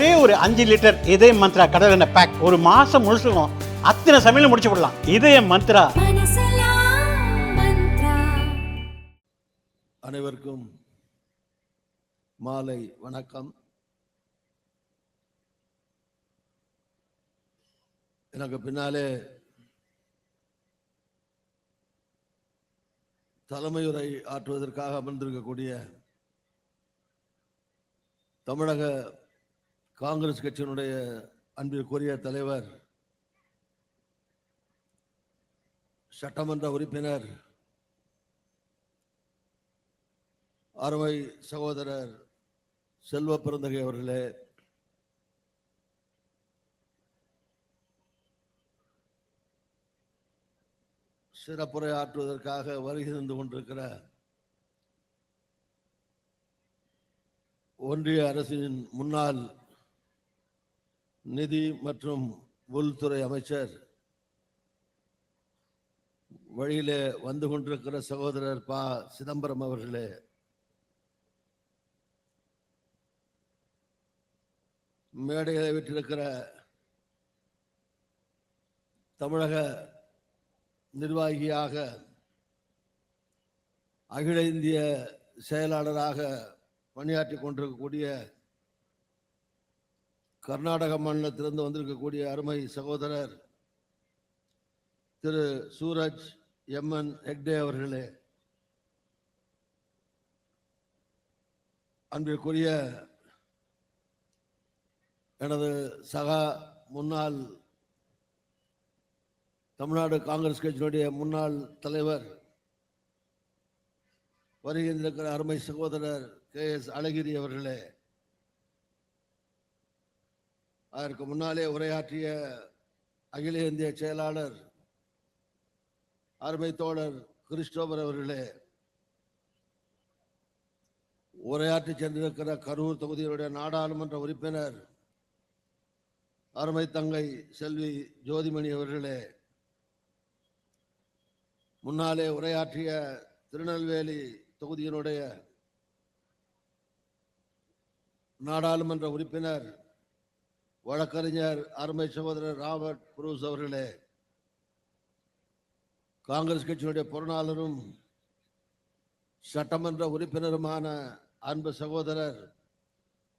ஒரே ஒரு அஞ்சு லிட்டர் இதய மந்த்ரா கடல் எண்ணெய் பேக் ஒரு மாசம் முழுசுக்கும் அத்தனை சமையலும் முடிச்சு விடலாம். இதய மந்த்ரா. அனைவருக்கும் மாலை வணக்கம். எனக்கு பின்னாலே தலைமையுரை ஆற்றுவதற்காக அமர்ந்திருக்கக்கூடிய தமிழக காங்கிரஸ் கட்சியினுடைய அன்பிற்குரிய தலைவர் சட்டமன்ற உறுப்பினர் அறுவை சகோதரர் செல்வ பிறந்தகை அவர்களே சிறப்புரை ஆற்றுவதற்காக வருகை தந்து கொண்டிருக்கிற ஒன்றிய அரசின் முன்னாள் நிதி மற்றும் உள்துறை அமைச்சர் வழியிலே வந்து கொண்டிருக்கிற சகோதரர் ப. சிதம்பரம் அவர்களே. மேடைகளை விட்டிருக்கிற தமிழக நிர்வாகியாக அகில இந்திய செயலாளராக பணியாற்றி கொண்டிருக்கக்கூடிய கர்நாடக மாநிலத்திலிருந்து வந்திருக்கக்கூடிய அருமை சகோதரர் திரு சூரஜ் எம்என் ஹெக்டே அவர்களே அன்பிற்குரிய எனது சகா முன்னாள் தமிழ்நாடு காங்கிரஸ் கட்சியினுடைய முன்னாள் தலைவர் வருகின்றிருக்கிற அருமை சகோதரர் கே எஸ் அழகிரி அவர்களே அதற்கு முன்னாலே உரையாற்றிய அகில இந்திய செயலாளர் அருமை தோழர் கிறிஸ்டோபர் அவர்களே உரையாற்றி சென்றிருக்கிற கரூர் தொகுதியினுடைய நாடாளுமன்ற உறுப்பினர் அருமை தங்கை செல்வி ஜோதிமணி அவர்களே முன்னாலே உரையாற்றிய திருநெல்வேலி தொகுதியினுடைய நாடாளுமன்ற உறுப்பினர் வழக்கறிஞர் அருமை சகோதரர் ராபர்ட் புரூஸ் அவர்களே காங்கிரஸ் கட்சியினுடைய பொருளாளரும் சட்டமன்ற உறுப்பினருமான அன்பு சகோதரர்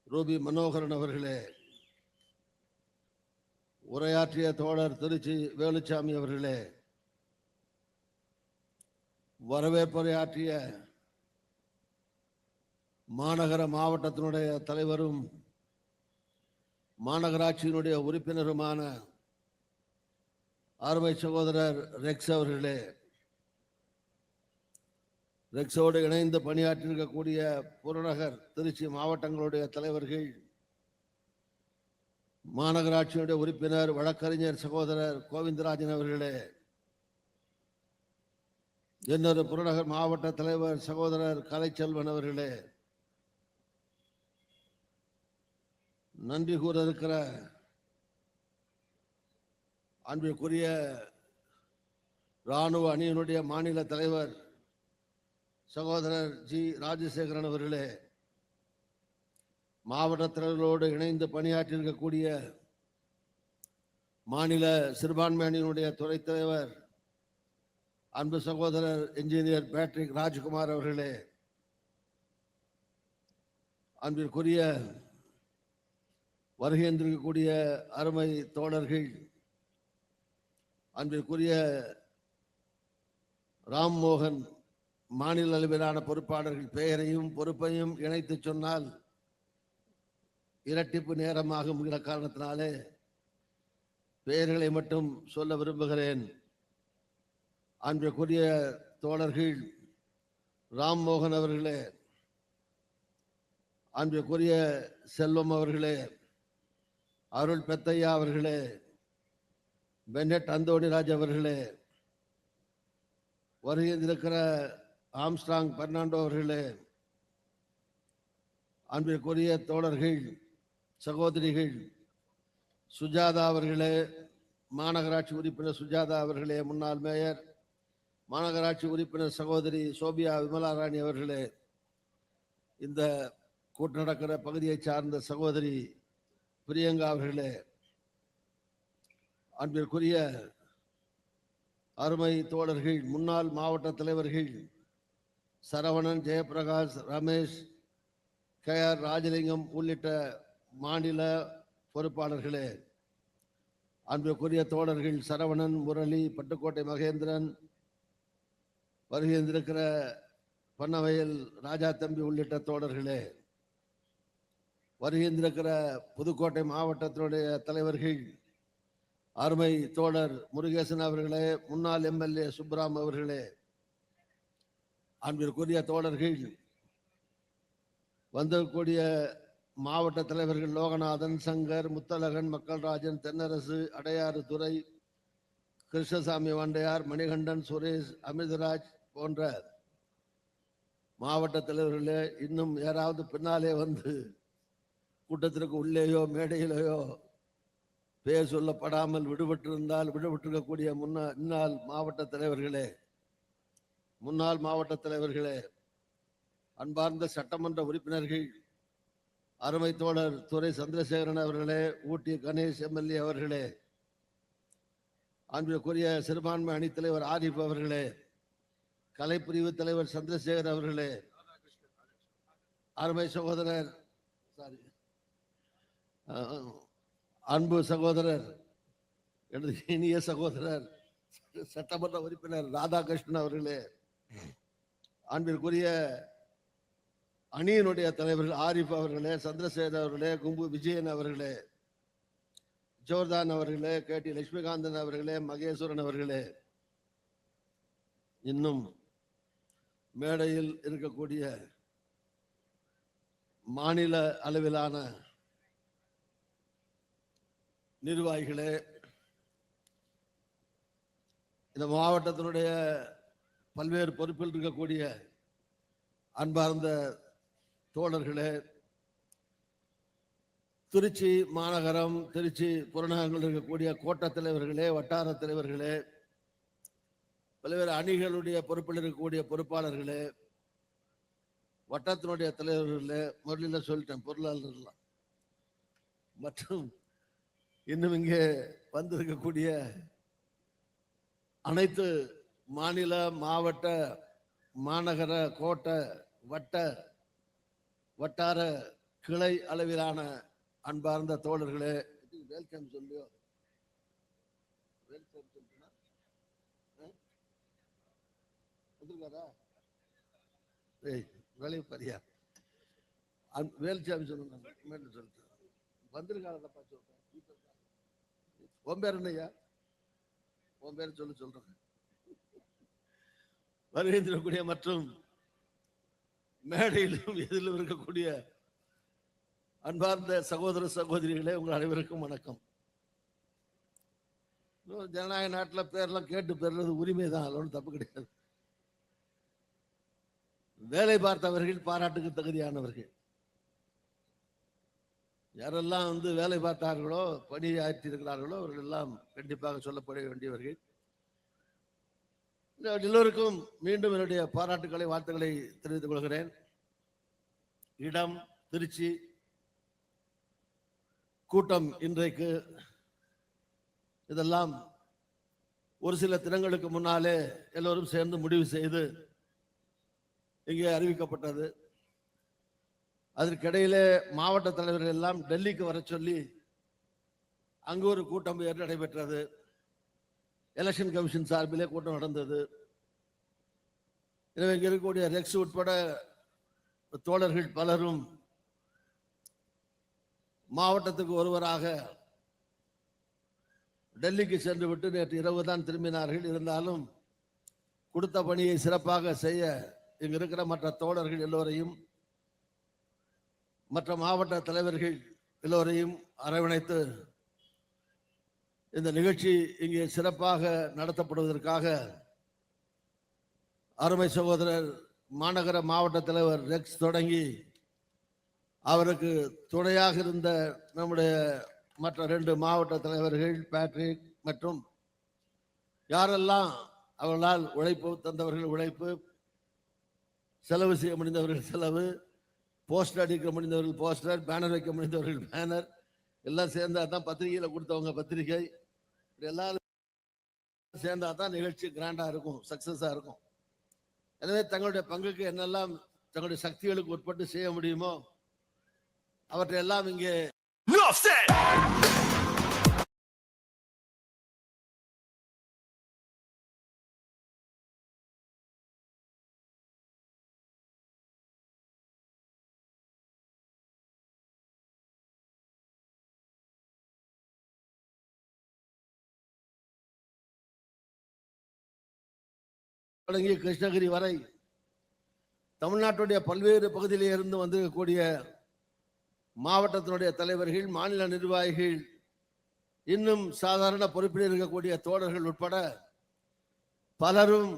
ரூபி மனோகரன் அவர்களே உரையாற்றிய தோழர் திருச்சி வேலுச்சாமி அவர்களே வரவேற்புரையாற்றிய மாநகர மாவட்டத்தினுடைய தலைவரும் மாநகராட்சியினுடைய உறுப்பினருமான அருமை சகோதரர் ரெக்ஸ் அவர்களே ரெக்ஸோடு இணைந்து பணியாற்றிருக்கக்கூடிய புறநகர் திருச்சி மாவட்டங்களுடைய தலைவர்கள் மாநகராட்சியினுடைய உறுப்பினர் வழக்கறிஞர் சகோதரர் கோவிந்தராஜன் அவர்களே இன்னொரு புறநகர் மாவட்ட தலைவர் சகோதரர் கலைச்செல்வன் அவர்களே நன்றி கூற இருக்கிற அன்பிற்குரிய இராணுவ அணியினுடைய மாநில தலைவர் சகோதரர் ஜி. ராஜசேகரன் அவர்களே மாவட்ட தலைவர்களோடு இணைந்து பணியாற்றியிருக்கக்கூடிய மாநில சிறுபான்மை அணியினுடைய துறைத்தலைவர் அன்பு சகோதரர் இன்ஜினியர் பேட்ரிக் ராஜ்குமார் அவர்களே அன்பிற்குரிய வருகின்றிருக்கக்கூடிய அருமை தோழர்கள் அன்பிற்குரிய ராம்மோகன் மாநில அளவிலான பொறுப்பாளர்கள் பெயரையும் பொறுப்பையும் இணைத்து சொன்னால் இரட்டிப்பு நேரமாகும் என்ற காரணத்தினாலே பெயர்களை மட்டும் சொல்ல விரும்புகிறேன். அன்பிற்குரிய தோழர்கள் ராம்மோகன் அவர்களே அன்பிற்குரிய செல்வம் அவர்களே அருள் பெத்தையா அவர்களே பென்னட் அந்தோணிராஜ் அவர்களே வருகின்றிருக்கிற ஆம்ஸ்டாங் பெர்னாண்டோ அவர்களே அன்பிற்குரிய தோழர்கள் சகோதரிகள் சுஜாதா அவர்களே மாநகராட்சி உறுப்பினர் சுஜாதா அவர்களே முன்னாள் மேயர் மாநகராட்சி உறுப்பினர் சகோதரி சோபியா விமலா ராணி அவர்களே இந்த கூட்டு நடக்கிற பகுதியை சார்ந்த சகோதரி பிரியங்கா அவர்களே அன்பிற்குரிய அருமை தோழர்கள் முன்னாள் மாவட்ட தலைவர்கள் சரவணன் ஜெயபிரகாஷ் ரமேஷ் கே ஆர் ராஜலிங்கம் உள்ளிட்ட மாநில பொறுப்பாளர்களே அன்பிற்குரிய தோழர்கள் சரவணன் முரளி பட்டுக்கோட்டை மகேந்திரன் வருகின்றிருக்கிற பண்ணவையில் ராஜா தம்பி உள்ளிட்ட தோழர்களே வருகின்றிருக்கிற புதுக்கோட்டை மாவட்டத்தினுடைய தலைவர்கள் அருமை தோழர் முருகேசன் அவர்களே முன்னாள் எம்எல்ஏ சுப்ராம் அவர்களே அன்பிற்குரிய தோழர்கள் வந்திருக்கூடிய மாவட்ட தலைவர்கள் லோகநாதன் சங்கர் முத்தழகன் மக்கள்ராஜன் தென்னரசு அடையாறு துறை கிருஷ்ணசாமி வண்டையார் மணிகண்டன் சுரேஷ் அமிர்தராஜ் போன்ற மாவட்ட தலைவர்களே இன்னும் யாராவது பின்னாலே வந்து கூட்டத்திற்கு உள்ளேயோ மேடையிலேயோ பெயர் சொல்லப்படாமல் விடுபட்டிருந்தால் விடுபட்டிருக்கக்கூடிய முன்னா முன்னாள் மாவட்ட தலைவர்களே முன்னாள் மாவட்ட தலைவர்களே அன்பார்ந்த சட்டமன்ற உறுப்பினர்கள் அருமை தோழர் துறை சந்திரசேகரன் அவர்களே ஊட்டி கணேஷ் எம்எல்ஏ அவர்களே அன்பிற்குரிய சிறுபான்மை அணித்தலைவர் ஆரிஃப் அவர்களே கலைப்பிரிவு தலைவர் சந்திரசேகர் அவர்களே அருமை சகோதரர் சாரி அன்பு சகோதரர் எனது இனிய சகோதரர் சட்டமன்ற உறுப்பினர் ராதாகிருஷ்ணன் அவர்களே அன்பிற்குரிய அணியினுடைய தலைவர்கள் ஆரிஃப் அவர்களே சந்திரசேகர் அவர்களே கும்பு விஜயன் அவர்களே ஜோர்தான் அவர்களே கே டி லட்சுமிகாந்தன் அவர்களே மகேஸ்வரன் அவர்களே இன்னும் மேடையில் இருக்கக்கூடிய மாநில அளவிலான நிர்வாகிகளே இந்த மாவட்டத்தினுடைய பல்வேறு பொறுப்பில் இருக்கக்கூடிய அன்பார்ந்த தோழர்களே திருச்சி மாநகரம் திருச்சி புறநகரங்களில் இருக்கக்கூடிய கோட்ட தலைவர்களே வட்டார தலைவர்களே பல்வேறு அணிகளுடைய பொறுப்பில் இருக்கக்கூடிய பொறுப்பாளர்களே வட்டத்தினுடைய தலைவர்களே முதலில் சொல்லிட்டேன் பொருளாளர்கள்லாம். மற்றும் இன்னும் இங்கே வந்திருக்கக்கூடிய அனைத்து மாநில மாவட்ட மாநகர கோட்ட வட்ட வட்டார கிளை அளவிலான அன்பார்ந்த தோழர்களே வெல்கம் சொல்லியோ? வெல்கம் சொல்லினா? வந்திருக்காரா? ஏய் வேலையை வேல்சாமி சொல்லுங்க மேலும் சொல்லிட்டு வந்திருக்காரப்பா சொல்றேன். உன் பேர் என்னையா உன் பேர் சொல்லு சொல்றேன். வருகின்றக்கூடிய மற்றும் மேடையிலும் எதிலும் இருக்கக்கூடிய அன்பார்ந்த சகோதர சகோதரிகளே உங்கள் அனைவருக்கும் வணக்கம். ஜனநாயக நாட்டில் பேர்லாம் கேட்டு பெறுறது உரிமை தான் அதில் தப்பு கிடையாது. வேலை பார்த்தவர்கள் பாராட்டுக்கு தகுதியானவர்கள். யாரெல்லாம் வந்து வேலை பார்த்தார்களோ பணி ஆற்றியிருக்கிறார்களோ அவர்கள் எல்லாம் கண்டிப்பாக சொல்லப்பட வேண்டியவர்கள். எல்லோருக்கும் மீண்டும் என்னுடைய பாராட்டுக்களை வாழ்த்துக்களை தெரிவித்துக் கொள்கிறேன். இடம் திருச்சி. கூட்டம் இன்றைக்கு இதெல்லாம் ஒரு சில தினங்களுக்கு முன்னாலே எல்லோரும் சேர்ந்து முடிவு செய்து இங்கே அறிவிக்கப்பட்டது. அதற்கிடையிலே மாவட்ட தலைவர்கள் எல்லாம் டெல்லிக்கு வர சொல்லி அங்கு ஒரு கூட்டம் நடைபெற்றது. எலெக்ஷன் கமிஷன் சார்பிலே கூட்டம் நடந்தது. எனவே இங்கே இருக்கக்கூடிய ரெக்ஸ் உட்பட தோழர்கள் பலரும் மாவட்டத்துக்கு ஒருவராக டெல்லிக்கு சென்று விட்டு நேற்று இரவு தான் திரும்பினார்கள். இருந்தாலும் கொடுத்த பணியை சிறப்பாக செய்ய இங்கு இருக்கிற மற்ற தோழர்கள் எல்லோரையும் மற்ற மாவட்ட தலைவர்கள் எல்லோரையும் அரவணைத்து இந்த நிகழ்ச்சி இங்கே சிறப்பாக நடத்தப்படுவதற்காக அருமை சகோதரர் மாநகர மாவட்ட தலைவர் ரெக்ஸ் தொடங்கி அவருக்கு துணையாக இருந்த நம்முடைய மற்ற ரெண்டு மாவட்ட தலைவர்கள் பேட்ரிக் மற்றும் யாரெல்லாம் அவர்களால் உழைப்பு தந்தவர்கள் உழைப்பு செலவு செய்ய முடிந்தவர்கள் செலவு போஸ்டர் அடிக்க முடிந்தவர்கள் போஸ்டர் பேனர் வைக்க முடிந்தவர்கள் பேனர். எல்லாம் சேர்ந்தா தான் பத்திரிகையில் கொடுத்தவங்க பத்திரிகை. இப்படி எல்லாரும் சேர்ந்தா தான் நிகழ்ச்சி கிராண்டாக இருக்கும் சக்ஸஸாக இருக்கும். எனவே தங்களுடைய பங்குக்கு என்னெல்லாம் தங்களுடைய சக்திகளுக்கு உட்பட்டு செய்ய முடியுமோ அவற்றை எல்லாம் இங்கே தொடங்கி கிருஷ்ணகிரி வரை தமிழ்நாட்டுடைய பல்வேறு பகுதியிலே இருந்து வந்திருக்கக்கூடிய மாவட்டத்தினுடைய தலைவர்கள் மாநில நிர்வாகிகள் இன்னும் சாதாரண பொறுப்பில் இருக்கக்கூடிய தோழர்கள் உட்பட பலரும்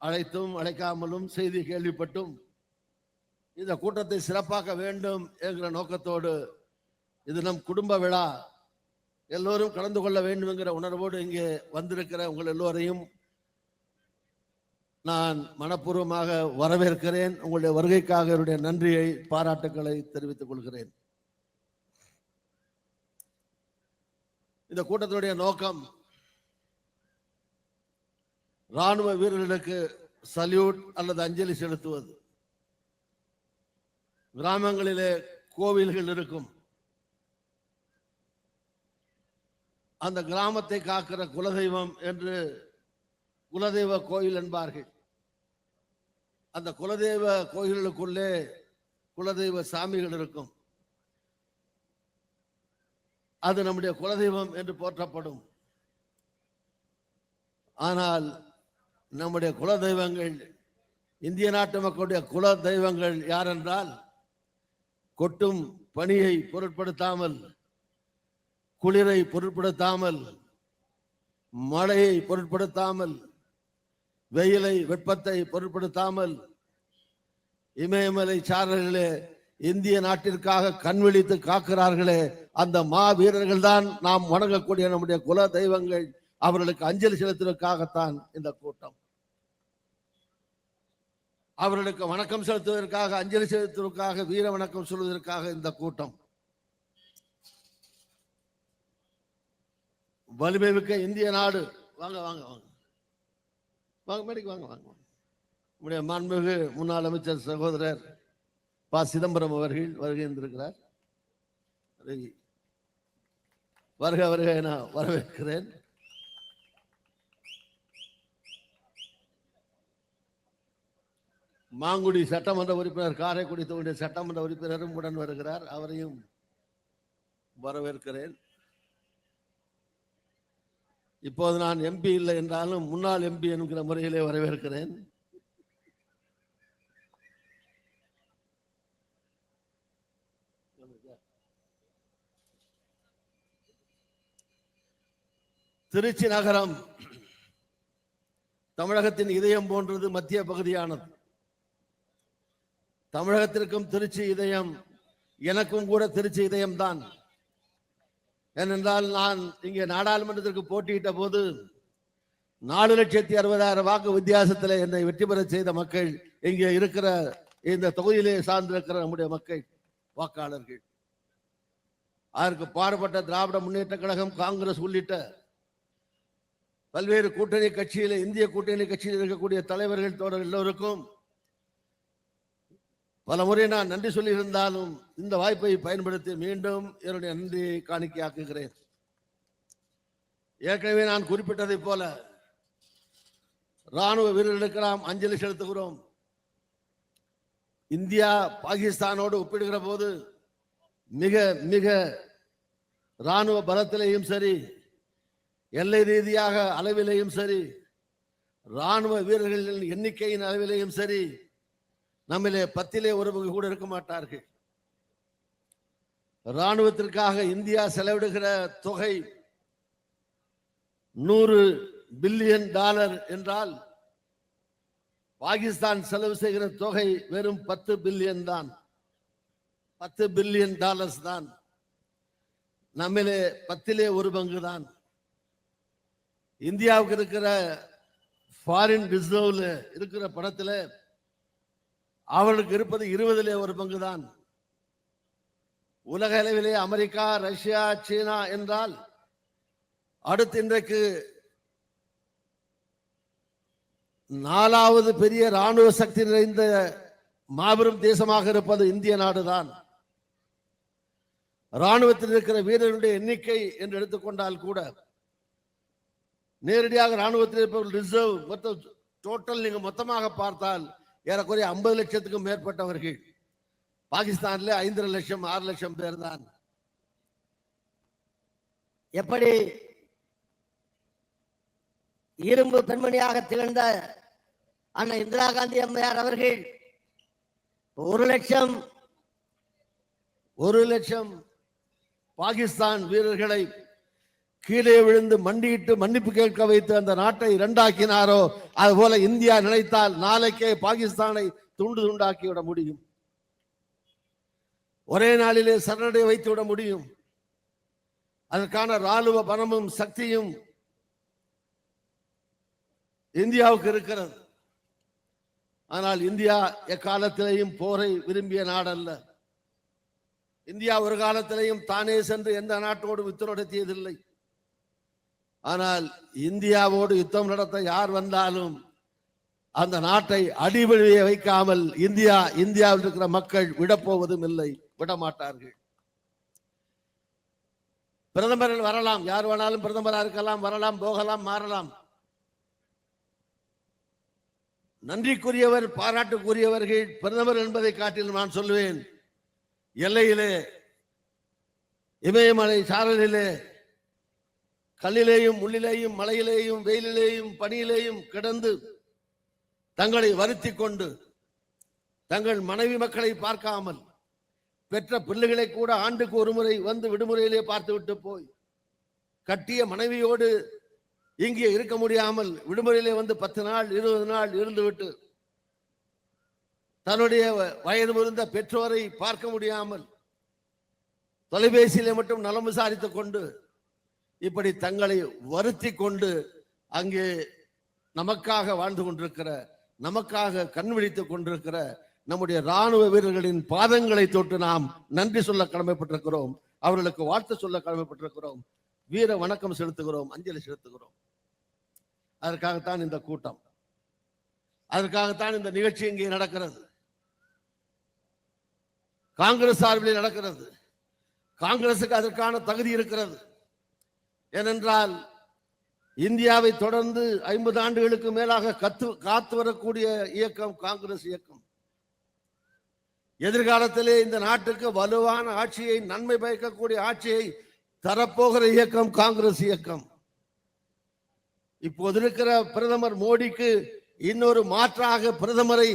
அழைத்தும் அழைக்காமலும் செய்தி கேள்விப்பட்டும். இந்த கூட்டத்தை சிறப்பாக்க வேண்டும் என்கிற நோக்கத்தோடு இது நம் குடும்ப விழா. எல்லோரும் கலந்து கொள்ள வேண்டும் என்கிற உணர்வோடு இங்கே வந்திருக்கிற உங்கள் எல்லோரையும் நான் மனப்பூர்வமாக வரவேற்கிறேன். உங்களுடைய வருகைக்காக என்னுடைய நன்றியை பாராட்டுக்களை தெரிவித்துக் கொள்கிறேன். இந்த கூட்டத்தினுடைய நோக்கம் ராணுவ வீரர்களுக்கு சல்யூட் அல்லது அஞ்சலி செலுத்துவது. கிராமங்களிலே கோவில்கள் இருக்கும். அந்த கிராமத்தை காக்கிற குலதெய்வம் என்று குலதெய்வ கோயில் என்பார்கள். அந்த குலதெய்வ கோயில்களுக்குள்ளே குலதெய்வ சாமிகள் இருக்கும். அது நம்முடைய குலதெய்வம் என்று போற்றப்படும். ஆனால் நம்முடைய குலதெய்வங்கள் இந்திய நாட்டு மக்களுடைய குல தெய்வங்கள் யார் என்றால் கொட்டும் பணியை பொருட்படுத்தாமல் குளிரை பொருட்படுத்தாமல் மழையை பொருட்படுத்தாமல் வெயிலை வெப்பத்தை பொருட்படுத்தாமல் இமயமலை சாரர்களே இந்திய நாட்டிற்காக கண் விழித்து காக்கிறார்களே அந்த மா வீரர்கள் தான் நாம் வணங்கக்கூடிய நம்முடைய குல தெய்வங்கள். அவர்களுக்கு அஞ்சலி செலுத்துவதற்காகத்தான் இந்த கூட்டம். அவர்களுக்கு வணக்கம் செலுத்துவதற்காக அஞ்சலி செலுத்துவதற்காக வீர வணக்கம் சொல்வதற்காக இந்த கூட்டம். வலிமை மிக்க இந்திய நாடு. வாங்க வாங்க வாங்க. வாங்க மேடைக்கு வாங்க வாங்க நம்முடைய மாண்புமிகு முன்னாள் அமைச்சர் சகோதரர் ப. சிதம்பரம் அவர்கள் வருகை இருந்திருக்கிறார் வருக வருக என வரவேற்கிறேன். மாங்குடி சட்டமன்ற உறுப்பினர் காரைக்குடி தொகுதி சட்டமன்ற உறுப்பினரும் உடன் வருகிறார். அவரையும் வரவேற்கிறேன். இப்போது நான் எம்பி இல்லை என்றாலும் முன்னாள் எம்பி என்கிற முறையிலே வரவேற்கிறேன். திருச்சி நகரம் தமிழகத்தின் இதயம் போன்றது மத்திய பகுதியானது. தமிழகத்திற்கும் திருச்சி இதயம் எனக்கும் கூட திருச்சி இதயம்தான். ஏனென்றால் நான் இங்கே நாடாளுமன்றத்திற்கு போட்டியிட்ட போது நாலு லட்சத்தி அறுபதாயிரம் வாக்கு வித்தியாசத்தில் என்னை வெற்றி பெற செய்த மக்கள் இங்கே இருக்கிற இந்த தொகுதியிலே சார்ந்திருக்கிற நம்முடைய மக்கள் வாக்காளர்கள். அதற்கு பாடுபட்ட திராவிட முன்னேற்ற கழகம் காங்கிரஸ் உள்ளிட்ட பல்வேறு கூட்டணி கட்சியில் இந்திய கூட்டணி கட்சியில் இருக்கக்கூடிய தலைவர்கள் தோழர் எல்லோருக்கும் பல முறை நான் நன்றி சொல்லியிருந்தாலும் இந்த வாய்ப்பை பயன்படுத்தி மீண்டும் என்னுடைய நன்றியை காணிக்கையாக்குகிறேன். ஏற்கனவே நான் குறிப்பிட்டதைப் போல ராணுவ வீரர்களுக்கு நாம் அஞ்சலி செலுத்துகிறோம். இந்தியா பாகிஸ்தானோடு ஒப்பிடுகிற போது மிக மிக ராணுவ பலத்திலேயும் சரி எல்லை ரீதியாக அளவிலேயும் சரி ராணுவ வீரர்களின் எண்ணிக்கையின் அளவிலேயும் சரி நம்மிலே பத்திலே ஒரு பங்கு கூட இருக்க மாட்டார்கள். ராணுவத்திற்காக இந்தியா செலவிடுகிற தொகை நூறு பில்லியன் டாலர் என்றால் பாகிஸ்தான் செலவு செய்கிற தொகை வெறும் பத்து பில்லியன் தான். பத்து பில்லியன் டாலர்ஸ் தான். நம்மிலே பத்திலே ஒரு பங்கு தான். இந்தியாவுக்கு இருக்கிற ஃபாரின் ரிசர்வ்ல இருக்கிற படத்தில் அவர்களுக்கு இருப்பது இருபதிலே ஒரு பங்கு தான் உலக அளவிலே அமெரிக்கா ரஷ்யா சீனா என்றால் அடுத்து இன்றைக்கு நாலாவது பெரிய ராணுவ சக்தி நிறைந்த மாபெரும் தேசமாக இருப்பது இந்திய நாடுதான். ராணுவத்தில் இருக்கிற வீரர்களுடைய எண்ணிக்கை என்று எடுத்துக்கொண்டால் கூட நேரடியாக ராணுவத்தில் இருப்பவர்கள் ரிசர்வ் மொத்தம் டோட்டல் நீங்க மொத்தமாக பார்த்தால் ஏறக்குறைய ஐம்பது லட்சத்துக்கும் மேற்பட்டவர்கள். பாகிஸ்தான்ல ஐந்தரை லட்சம் ஆறு லட்சம் பேர் தான். எப்படி இரும்பு பெண்மணியாக திகழ்ந்த அண்ணா இந்திரா காந்தி அம்மையார் அவர்கள் ஒரு லட்சம் ஒரு லட்சம் பாகிஸ்தான் வீரர்களை கீழே விழுந்து மண்டியிட்டு மன்னிப்பு கேட்க வைத்து அந்த நாட்டை இரண்டாக்கினாரோ அதுபோல இந்தியா நினைத்தால் நாளைக்கே பாகிஸ்தானை துண்டு துண்டாக்கி விட முடியும். ஒரே நாளிலே சரணடை வைத்து விட முடியும். அதற்கான ராணுவ பணமும் சக்தியும் இந்தியாவுக்கு இருக்கிறது. ஆனால் இந்தியா எக்காலத்திலேயும் போரை விரும்பிய நாடல்ல. இந்தியா ஒரு காலத்திலேயும் தானே சென்று எந்த நாட்டோடு யுத்தம் நடத்தியதில்லை ஆனால் இந்தியாவோடு யுத்தம் நடத்த யார் வந்தாலும் அந்த நாட்டை அடிவழியை வைக்காமல் இந்தியா இந்தியாவில் இருக்கிற மக்கள் விடப்போவதும் இல்லை விடமாட்டார்கள். பிரதமர்கள் வரலாம் யார் வேணாலும் பிரதமராக இருக்கலாம் வரலாம் போகலாம் மாறலாம். நன்றிக்குரியவர் பாராட்டுக்குரியவர்கள் பிரதமர் என்பதை காட்டிலும் நான் சொல்லுவேன் எல்லையிலே இமயமலை சாரலிலே கல்லிலேயும் முள்ளிலேயும் மலையிலேயும் வெயிலிலேயும் பனியிலேயும் கிடந்து தங்களை வருத்தி கொண்டு தங்கள் மனைவி மக்களை பார்க்காமல் பெற்ற பிள்ளைகளை கூட ஆண்டுக்கு ஒரு முறை வந்து விடுமுறையிலே பார்த்து விட்டு போய் கட்டிய மனைவியோடு இங்கே இருக்க முடியாமல் விடுமுறையிலே வந்து பத்து நாள் இருபது நாள் இருந்துவிட்டு தன்னுடைய வ- வயது முறிந்த பெற்றோரை பார்க்க முடியாமல் தொலைபேசியிலே மட்டும் நலம் விசாரித்துக் கொண்டு இப்படி தங்களை வருத்தி கொண்டு அங்கே நமக்காக வாழ்ந்து கொண்டிருக்கிற நமக்காக கண் விழித்துக் கொண்டிருக்கிற நம்முடைய ராணுவ வீரர்களின் பாதங்களை தொட்டு நாம் நன்றி சொல்ல கடமைப்பட்டிருக்கிறோம் அவர்களுக்கு வாழ்த்து சொல்ல கடமைப்பட்டிருக்கிறோம் வீர வணக்கம் செலுத்துகிறோம் அஞ்சலி செலுத்துகிறோம். அதற்காகத்தான் இந்த கூட்டம். அதற்காகத்தான் இந்த நிகழ்ச்சி இங்கே நடக்கிறது. காங்கிரஸ் சார்பில் நடக்கிறது. காங்கிரசுக்கு அதற்கான தகுதி இருக்கிறது. ஏனென்றால் இந்தியாவை தொடர்ந்து ஐம்பது ஆண்டுகளுக்கு மேலாக கத்து காத்து வரக்கூடிய இயக்கம் காங்கிரஸ் இயக்கம். எதிர்காலத்திலே இந்த நாட்டுக்கு வலுவான ஆட்சியை நன்மை பயக்கக்கூடிய ஆட்சியை தரப்போகிற இயக்கம் காங்கிரஸ் இயக்கம். இப்போது இருக்கிற பிரதமர் மோடிக்கு இன்னொரு மாற்றாக பிரதமரை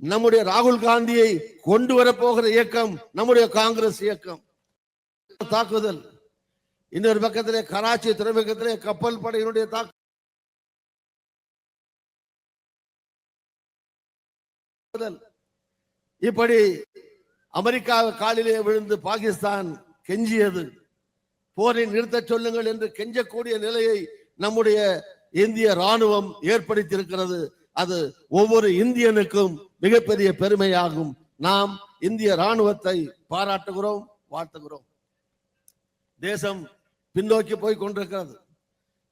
நம்முடைய ராகுல் காந்தியை கொண்டு வரப்போகிற இயக்கம் நம்முடைய காங்கிரஸ் இயக்கம். தாக்குதல். இன்னொரு பக்கத்திலே கராச்சி துறைமுகத்திலே கப்பல் படையினுடைய தாக்குதல் இப்படி அமெரிக்கா காலிலே விழுந்து பாகிஸ்தான் கெஞ்சியது. போரை நிறுத்த சொல்லுங்கள் என்று கெஞ்சக்கூடிய நிலையை நம்முடைய இந்திய ராணுவம் ஏற்படுத்தியிருக்கிறது. அது ஒவ்வொரு இந்தியனுக்கும் மிகப்பெரிய பெருமையாகும். நாம் இந்திய ராணுவத்தை பாராட்டுகிறோம் வாழ்த்துகிறோம். தேசம் பின்னோக்கி போய் கொண்டிருக்கிறது.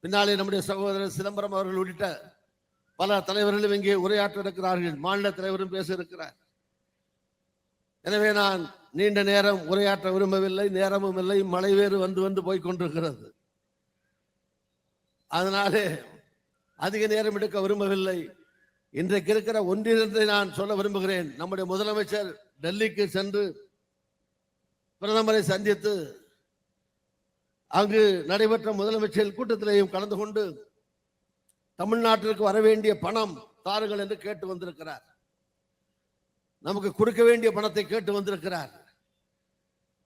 பின்னாலே நம்முடைய சகோதரர் சிதம்பரம் அவர்கள் உள்ளிட்ட பல தலைவர்களும் இங்கே உரையாற்ற இருக்கிறார்கள் மாநில தலைவரும் பேச இருக்கிறார் எனவே நான் நீண்ட நேரம் உரையாற்ற விரும்பவில்லை. நேரமும் இல்லை. மழை வேறு வந்து வந்து போய் கொண்டிருக்கிறது. அதனாலே அதிக நேரம் எடுக்க விரும்பவில்லை. இன்றைக்கு இருக்கிற ஒன்றினத்தை நான் சொல்ல விரும்புகிறேன். நம்முடைய முதலமைச்சர் டெல்லிக்கு சென்று பிரதமரை சந்தித்து அங்கு நடைபெற்ற முதலமைச்சர் கூட்டத்திலேயும் கலந்து கொண்டு தமிழ்நாட்டிற்கு வர வேண்டிய பணம் தாருங்கள் என்று கேட்டு வந்திருக்கிறார். நமக்கு கொடுக்க வேண்டிய பணத்தை கேட்டு வந்திருக்கிறார்.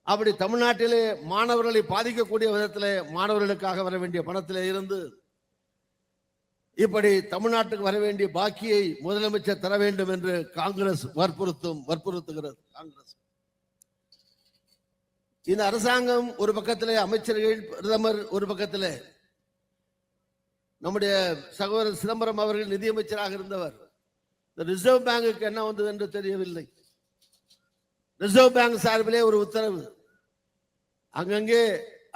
அப்படி தமிழ்நாட்டிலே மாணவர்களை பாதிக்கக்கூடிய விதத்திலே மாணவர்களுக்காக வர வேண்டிய பணத்திலே இருந்து இப்படி தமிழ்நாட்டுக்கு வர வேண்டிய பாக்கியை முதலமைச்சர் தர வேண்டும் என்று காங்கிரஸ் வற்புறுத்தும் வற்புறுத்துகிறது. காங்கிரஸ். இந்த அரசாங்கம் ஒரு பக்கத்தில் அமைச்சர்கள் பிரதமர் ஒரு பக்கத்தில். நம்முடைய சகோதரர் சிதம்பரம் அவர்கள் நிதியமைச்சராக இருந்தவர். இந்த ரிசர்வ் பேங்குக்கு என்ன வந்தது என்று தெரியவில்லை. ரிசர்வ் பேங்க் சார்பிலே ஒரு உத்தரவு. அங்கங்கே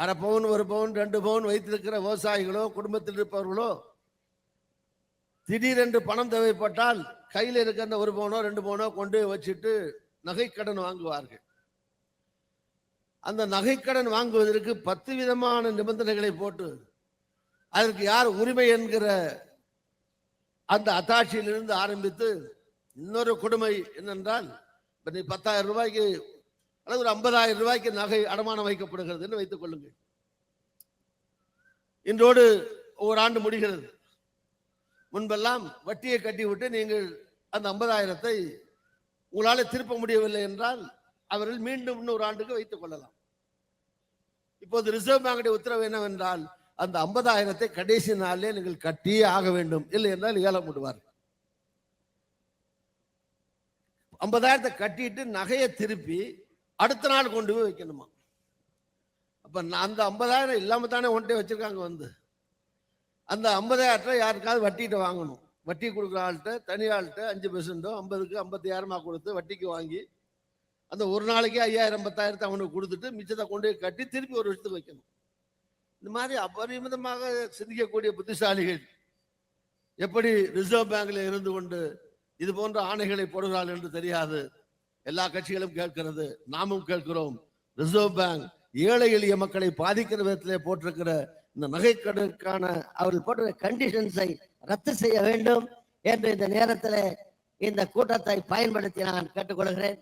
அரை பவுன் ஒரு பவுன் ரெண்டு பவுன் வைத்திருக்கிற விவசாயிகளோ குடும்பத்தில் இருப்பவர்களோ திடீரென்று பணம் தேவைப்பட்டால் கையில் இருக்கிற அந்த ஒரு பவுனோ ரெண்டு பவுனோ கொண்டு வச்சுட்டு நகைக்கடன் வாங்குவார்கள். அந்த நகைக்கடன் வாங்குவதற்கு பத்து விதமான நிபந்தனைகளை போட்டு அதற்கு யார் உரிமை என்கிற அந்த அத்தாட்சியிலிருந்து ஆரம்பித்து இன்னொரு கொடுமை என்னென்றால் இப்ப நீ பத்தாயிரம் ரூபாய்க்கு அல்லது ஒரு ஐம்பதாயிரம் ரூபாய்க்கு நகை அடமானம் வைக்கப்படுகிறது என்று வைத்துக் கொள்ளுங்கள். இன்றோடு ஒரு ஆண்டு முடிகிறது. முன்பெல்லாம் வட்டியை கட்டிவிட்டு நீங்கள் அந்த ஐம்பதாயிரத்தை உங்களால் திருப்ப முடியவில்லை என்றால் அவர்கள் மீண்டும் இன்னொரு ஆண்டுக்கு வைத்துக் கொள்ளலாம். இப்போது ரிசர்வ் பேங்குடைய உத்தரவு என்னவென்றால் அந்த ஐம்பதாயிரத்தை கடைசி நாளிலே நீங்கள் கட்டியே ஆக வேண்டும். இல்லை என்றால் ஏலம் விடுவார் ஐம்பதாயிரத்தை கட்டிட்டு நகையை திருப்பி அடுத்த நாள் கொண்டு போய் வைக்கணுமா? அப்ப நான் அந்த ஐம்பதாயிரம் இல்லாம தானே ஒன்ட்டே வச்சிருக்காங்க வந்து. அந்த ஐம்பதாயிரத்தை யாருக்காவது வட்டிகிட்ட வாங்கணும். வட்டி கொடுக்குற ஆள்கிட்ட தனி ஆள்கிட்ட அஞ்சு பெர்சென்ட்டோ ஐம்பதுக்கு ஐம்பத்தாயிரமா கொடுத்து வட்டிக்கு வாங்கி அந்த ஒரு நாளைக்கு ஐயாயிரம் பத்தாயிரத்தை அவனுக்கு கொடுத்துட்டு மிச்சத்தை கொண்டு போய் கட்டி திருப்பி ஒரு வருஷத்துக்கு வைக்கணும். இந்த மாதிரி அபரிமிதமாக சிந்திக்கக்கூடிய புத்திசாலிகள் எப்படி ரிசர்வ் பேங்க்ல இருந்து கொண்டு இது போன்ற ஆணைகளை போடுகிறாள் என்று தெரியாது. எல்லா கட்சிகளும் கேட்கிறது நாமும் கேட்கிறோம். ரிசர்வ் பேங்க் ஏழை எளிய மக்களை பாதிக்கிற விதத்திலே போட்டிருக்கிற இந்த நகைக்கடனுக்கான அவர்கள் போட்ட கண்டிஷன்ஸை ரத்து செய்ய வேண்டும் என்று இந்த நேரத்தில் இந்த கூட்டத்தை பயன்படுத்தி நான் கேட்டுக்கொள்கிறேன்.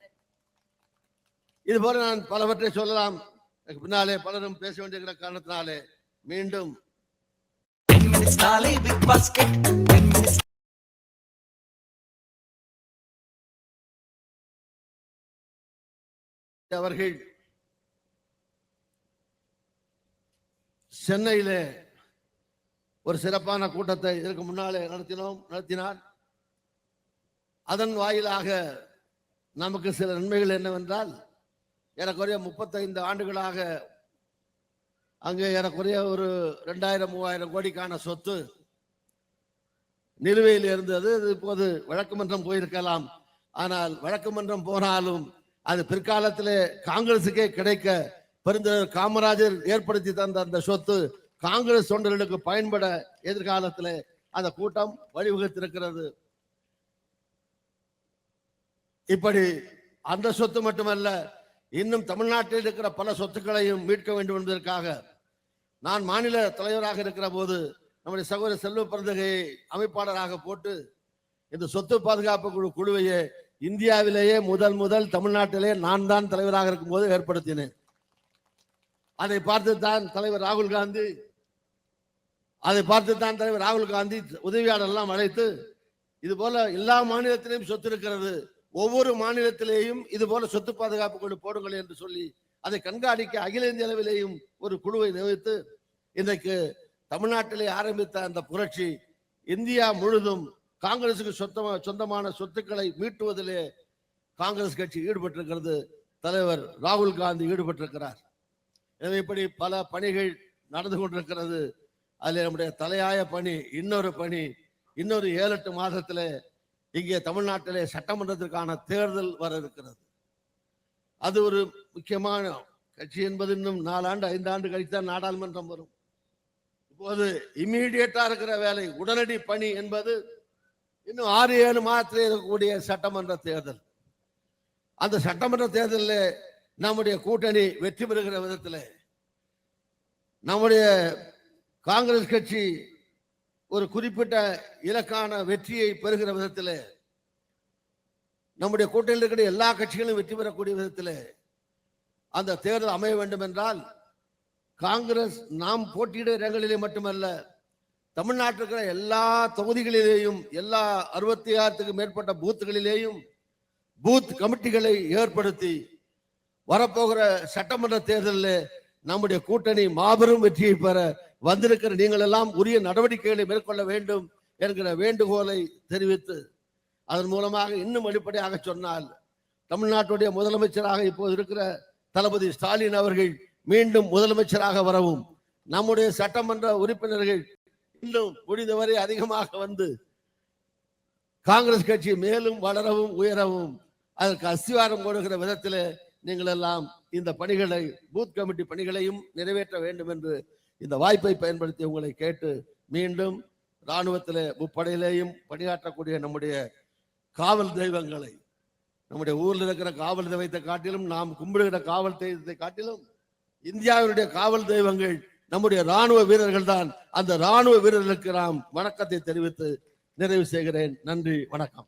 இது போல நான் பலவற்றை சொல்லலாம். பின்னாலே பலரும் பேச வேண்டியிருக்கிற காரணத்தினாலே மீண்டும் அவர்கள் சென்னையிலே ஒரு சிறப்பான கூட்டத்தை இதற்கு முன்னாலே நடத்தினோம் நடத்தினார். அதன் வாயிலாக நமக்கு சில நன்மைகள் என்னவென்றால் எனக்குரிய முப்பத்தைந்து ஆண்டுகளாக அங்கே எனக்குரிய ஒரு ரெண்டாயிரம் மூவாயிரம் கோடிக்கான சொத்து நிலுவையில் இருந்தது. இப்போது வழக்கு மன்றம் போயிருக்கலாம். ஆனால் வழக்கு மன்றம் போனாலும் அது பிற்காலத்திலே காங்கிரசுக்கே கிடைக்க பெருந்தலைவர் காமராஜர் ஏற்படுத்தி தந்த அந்த சொத்து காங்கிரஸ் தொண்டர்களுக்கு பயன்பட எதிர்காலத்திலே அந்த கூட்டம் வழிவகுத்திருக்கிறது. இப்படி அந்த சொத்து மட்டுமல்ல இன்னும் தமிழ்நாட்டில் இருக்கிற பல சொத்துக்களையும் மீட்க வேண்டும் என்பதற்காக நான் மாநில தலைவராக இருக்கிற போது நம்முடைய சகோதர செல்வ பிறந்தகையை அமைப்பாளராக போட்டு இந்த சொத்து பாதுகாப்பு குழு குழுவையே இந்தியாவிலேயே முதல் முதல் தமிழ்நாட்டிலே நான் தான் தலைவராக இருக்கும்போது ஏற்படுத்தினேன். அதை பார்த்து தான் தலைவர் ராகுல் காந்தி அதை பார்த்து தான் தலைவர் ராகுல் காந்தி உதவியாளர் எல்லாம் அழைத்து இது போல எல்லா மாநிலத்திலையும் சொத்து இருக்கிறது. ஒவ்வொரு மாநிலத்திலேயும் இது போல சொத்து பாதுகாப்பு குழு போடுங்கள் என்று சொல்லி அதை கண்காணிக்க அகில இந்திய அளவிலேயும் ஒரு குழுவை நியமித்து இன்றைக்கு தமிழ்நாட்டிலே ஆரம்பித்த அந்த புரட்சி இந்தியா முழுதும் காங்கிரசுக்கு சொந்தமா சொந்தமான சொத்துக்களை மீட்டுவதிலே காங்கிரஸ் கட்சி ஈடுபட்டிருக்கிறது. தலைவர் ராகுல் காந்தி ஈடுபட்டிருக்கிறார். எனவே இப்படி பல பணிகள் நடந்து கொண்டிருக்கிறது. அதில் நம்முடைய தலையாய பணி இன்னொரு பணி இன்னொரு ஏழு எட்டு மாதத்திலே இங்கே தமிழ்நாட்டிலே சட்டமன்றத்திற்கான தேர்தல் வர இருக்கிறது. அது ஒரு முக்கியமான கட்சி என்பது இன்னும் நாலாண்டு ஐந்தாண்டு கழித்தான் நாடாளுமன்றம் வரும். இப்போது இம்மீடியட்டா இருக்கிற வேலை உடனடி பணி என்பது இன்னும் ஆறு ஏழு மாதத்தில் இருக்கக்கூடிய சட்டமன்ற தேர்தல். அந்த சட்டமன்ற தேர்தலில் நம்முடைய கூட்டணி வெற்றி பெறுகிற விதத்தில் நம்முடைய காங்கிரஸ் கட்சி ஒரு குறிப்பிட்ட இலக்கான வெற்றியை பெறுகிற விதத்தில் நம்முடைய கூட்டணியில் இருக்கிற எல்லா கட்சிகளும் வெற்றி பெறக்கூடிய விதத்தில் அந்த தேர்தல் அமைய வேண்டும் என்றால் காங்கிரஸ் நாம் போட்டியிட இடங்களிலே மட்டுமல்ல தமிழ்நாட்டில் இருக்கிற எல்லா தொகுதிகளிலேயும் எல்லா அறுபத்தி ஆறுக்கு மேற்பட்ட பூத்துகளிலேயும் பூத் கமிட்டிகளை ஏற்படுத்தி வரப்போகிற சட்டமன்ற தேர்தலில் நம்முடைய கூட்டணி மாபெரும் வெற்றியை பெற வந்திருக்கிற நீங்கள் எல்லாம் உரிய நடவடிக்கைகளை மேற்கொள்ள வேண்டும் என்கிற வேண்டுகோளை தெரிவித்து அதன் மூலமாக இன்னும் வெளிப்படையாக சொன்னால் தமிழ்நாட்டுடைய முதலமைச்சராக இப்போது இருக்கிற தளபதி ஸ்டாலின் அவர்கள் மீண்டும் முதலமைச்சராக வரவும் நம்முடைய சட்டமன்ற உறுப்பினர்கள் இன்னும் முடிந்தவரை அதிகமாக வந்து காங்கிரஸ் கட்சி மேலும் வளரவும் உயரவும் அதற்கு அஸ்திவாரம் கொடுக்கிற விதத்தில் நீங்கள் எல்லாம் இந்த பணிகளை பூத் கமிட்டி பணிகளையும் நிறைவேற்ற வேண்டும் என்று இந்த வாய்ப்பை பயன்படுத்தி உங்களை கேட்டு மீண்டும் இராணுவத்தில் முப்படையிலேயும் பணியாற்றக்கூடிய நம்முடைய காவல் தெய்வங்களை நம்முடைய ஊர்ல இருக்கிற காவல் தெய்வத்தை காட்டிலும் நாம் கும்பிடுகிற காவல் தெய்வத்தை காட்டிலும் இந்தியாவினுடைய காவல் தெய்வங்கள் நம்முடைய ராணுவ வீரர்கள் தான். அந்த ராணுவ வீரர்களுக்கு நாம் வணக்கத்தை தெரிவித்து நிறைவு செய்கிறேன். நன்றி வணக்கம்.